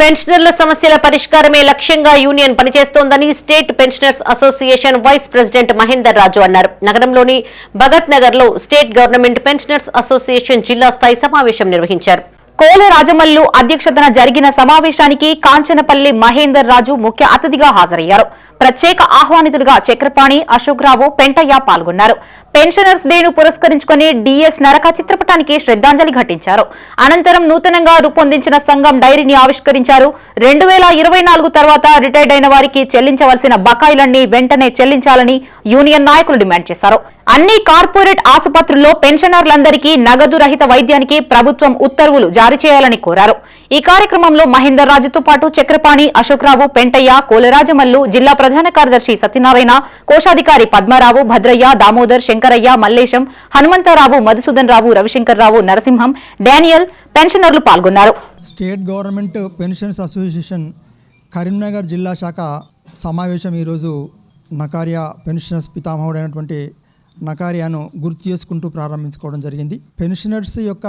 పెన్షనర్ల సమస్యల పరిష్కారమే లక్ష్యంగా యూనియన్ పనిచేస్తోందని state pensioners association vice president Mahender Raju అన్నారు. నగరంలోని భగత్ నగర్లో స్టేట్ గవర్నమెంట్ పెన్షనర్స్ అసోసియేషన్ జిల్లా స్థాయి సమావేశం నిర్వహించారు. కోల రాజమల్లు అధ్యక్షతన జరిగిన సమావేశానికి కాంచనపల్లి మహేందర్ రాజు ముఖ్య అతిథిగా హాజరయ్యారు. ప్రత్యేక ఆహ్వానితులుగా చక్రపాణి అశోక్ రావు పెంటయ్య పాల్గొన్నారు. పెన్షనర్స్ డేను పురస్కరించుకుని డిఎస్ నరక చిత్రపటానికి శ్రద్ధాంజలి ఘటించారు. అనంతరం నూతనంగా రూపొందించిన సంఘం డైరీని ఆవిష్కరించారు. రెండు వేల ఇరవై నాలుగు తర్వాత రిటైర్డ్ అయిన వారికి చెల్లించవలసిన బకాయిలన్నీ వెంటనే చెల్లించాలని యూనియన్ నాయకులు డిమాండ్ చేశారు. అన్ని కార్పొరేట్ ఆసుపత్రుల్లో పెన్షనర్లందరికీ నగదు రహిత వైద్యానికి ప్రభుత్వం ఉత్తర్వులు జారీ చేయాలని కోరారు. ఈ కార్యక్రమంలో మహేందర్ రాజుతో పాటు చక్రపాణి అశోక్రావు పెంటయ్య కోలరాజమల్లు జిల్లా ప్రధాన కార్యదర్శి సత్యనారాయణ కోశాధికారి పద్మారావు భద్రయ్య దామోదర్ శంకరయ్య మల్లేశం హనుమంతరావు మధుసూదన్ రావు రవిశంకర్ రావు నరసింహం డానియల్ పెన్షనర్లు పాల్గొన్నారు. State government pensions association Karimnagar జిల్లా శాఖ సమావేశం ఈరోజు నకారియా పెన్షనర్స్ పితామహుడైనటువంటి నకారియాను గుర్తు చేసుకుంటూ ప్రారంభించుకోవడం జరిగింది. పెన్షనర్స్ యొక్క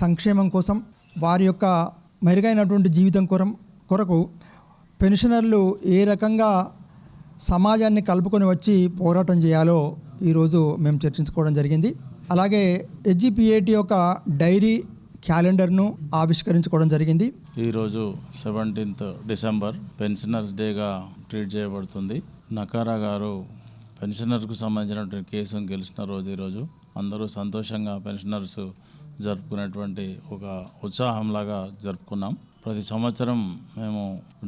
సంక్షేమం కోసం వారి యొక్క మెరుగైనటువంటి జీవితం కొరం కొరకు పెన్షనర్లు ఏ రకంగా సమాజాన్ని కలుపుకొని వచ్చి పోరాటం చేయాలో ఈరోజు మేము చర్చించుకోవడం జరిగింది. అలాగే హెచ్జిపిఏటి యొక్క డైరీ క్యాలెండర్ను ఆవిష్కరించుకోవడం జరిగింది. ఈరోజు సెవెంటీన్త్ డిసెంబర్ పెన్షనర్స్ డేగా ట్రీట్ చేయబడుతుంది. నకారా గారు పెన్షనర్కు సంబంధించినటువంటి కేసును గెలిచిన రోజు ఈరోజు అందరూ సంతోషంగా పెన్షనర్స్ జరుపుకునేటువంటి ఒక ఉత్సాహంలాగా జరుపుకున్నాం. ప్రతి సంవత్సరం మేము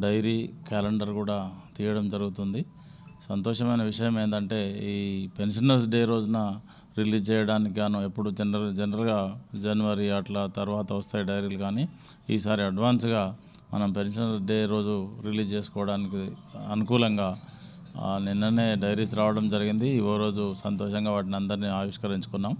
డైరీ క్యాలెండర్ కూడా తీయడం జరుగుతుంది. సంతోషమైన విషయం ఏంటంటే ఈ పెన్షనర్స్ డే రోజున రిలీజ్ చేయడానికి గాను ఎప్పుడు జనరల్ జనరల్గా జనవరి అట్లా తర్వాత వస్తాయి డైరీలు కానీ ఈసారి అడ్వాన్స్గా మనం పెన్షనర్స్ డే రోజు రిలీజ్ చేసుకోవడానికి అనుకూలంగా నిన్ననే డైరీస్ రావడం జరిగింది. ఓ రోజు సంతోషంగా వాటిని అందరినీ ఆవిష్కరించుకున్నాం.